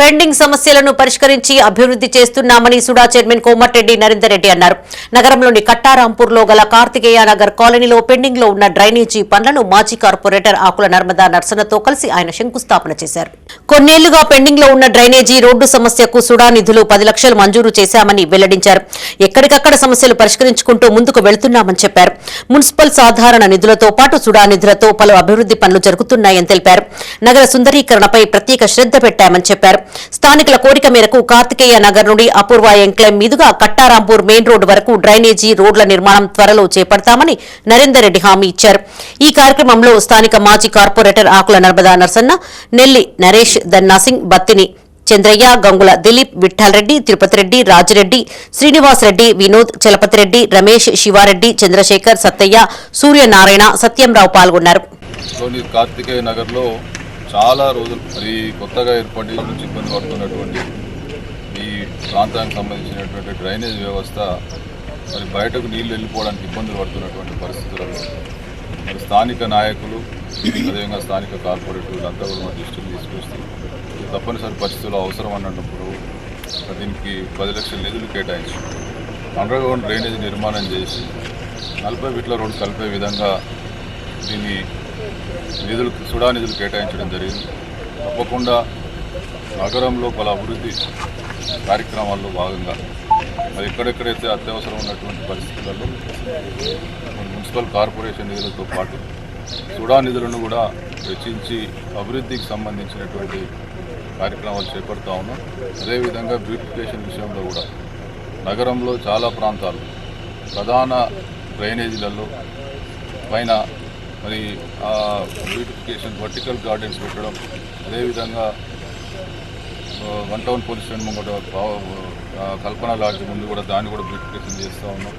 Pending సమస్యలను పరిష్కరించి అభివృద్ధి చేస్తున్నామని సుడా చైర్మన్ కోమటిరెడ్డి నరేందర్ రెడ్డి అన్నారు. నగరంలోని కట్టారాంపూర్లో గల కార్తికేయ నగర్ కాలనీలో పెండింగ్లో ఉన్న డ్రైనేజీ పనులను మాజీ కార్పొరేటర్ ఆకుల నర్మదా నర్సనతో కలిసి ఆయన శంకుస్థాపన చేశారు. కొన్నేళ్ళుగా పెండింగ్లో ఉన్న డ్రైనేజీ రోడ్డు సమస్యకు సుడా నిధులు పది లక్షలు మంజూరు చేశామని వెల్లడించారు. ఎక్కడికక్కడ సమస్యలు పరిష్కరించుకుంటూ ముందుకు వెళుతున్నామని చెప్పారు. మున్సిపల్ సాధారణ నిధులతో పాటు సుడా నిధులతో పలు అభివృద్ధి పనులు జరుగుతున్నాయని తెలిపారు. నగర సుందరీకరణపై ప్రత్యేక శ్రద్ధ పెట్టామని చెప్పారు. స్థానికుల కోరిక మేరకు కార్తికేయ నగర్ నుండి అపూర్వ ఎంక్లైమ్ మీదుగా కట్టారాంపూర్ మెయిన్ రోడ్డు వరకు డ్రైనేజీ రోడ్ల నిర్మాణం త్వరలో చేపడతామని నరేందర్ రెడ్డి హామీ ఇచ్చారు. ఈ కార్యక్రమంలో స్థానిక మాజీ కార్పొరేటర్ ఆకుల నర్మదా నర్సన్న నెల్లి నరేష్ దన్నాసింగ్ బత్తిని చంద్రయ్య గంగుల దిలీప్ విఠ్ఠల్రెడ్డి తిరుపతిరెడ్డి రాజిరెడ్డి శ్రీనివాసరెడ్డి వినోద్ చలపతిరెడ్డి రమేష్ శివారెడ్డి చంద్రశేఖర్ సత్తయ్య సూర్యనారాయణ సత్యంరావు పాల్గొన్నారు. కార్తికేయ నగర్లో చాలా రోజులు మరి కొత్తగా ఏర్పడి ఇబ్బంది పడుతున్నటువంటి ఈ ప్రాంతానికి సంబంధించినటువంటి డ్రైనేజ్ వ్యవస్థ మరి బయటకు నీళ్ళు వెళ్ళిపోవడానికి ఇబ్బందులు పడుతున్నటువంటి పరిస్థితులలో మరి స్థానిక నాయకులు అదేవిధంగా స్థానిక కార్పొరేటర్లు అంతా కూడా మన దృష్టికి తీసుకొస్తే తప్పనిసరి పరిస్థితులు అవసరం అన్నప్పుడు దీనికి పది లక్షల నిధులు కేటాయించి. అండర్గ్రౌండ్ డ్రైనేజ్ నిర్మాణం చేసి నలభై ఫీట్ల రోడ్డు కలిపే విధంగా దీన్ని నిధులు సుడా నిధులు కేటాయించడం జరిగింది. తప్పకుండా నగరంలో పలు అభివృద్ధి కార్యక్రమాల్లో భాగంగా మరి ఎక్కడెక్కడైతే అత్యవసరం ఉన్నటువంటి పరిస్థితులలో మున్సిపల్ కార్పొరేషన్ నిధులతో పాటు సుడా నిధులను కూడా వెచ్చించి అభివృద్ధికి సంబంధించినటువంటి కార్యక్రమాలు చేపడతా ఉన్నాం. అదేవిధంగా బ్యూటిఫికేషన్ విషయంలో కూడా. నగరంలో చాలా ప్రాంతాలు ప్రధాన డ్రైనేజీలలో పైన మరి బ్యూటిఫికేషన్ వర్టికల్ గార్డెన్స్ పెట్టడం అదేవిధంగా వన్ టౌన్ పోలీస్ స్టేషన్ పా- కల్పన లాడ్జ్ ముందు కూడా దాన్ని కూడా బ్యూటిఫికేషన్ చేస్తూ ఉన్నాం.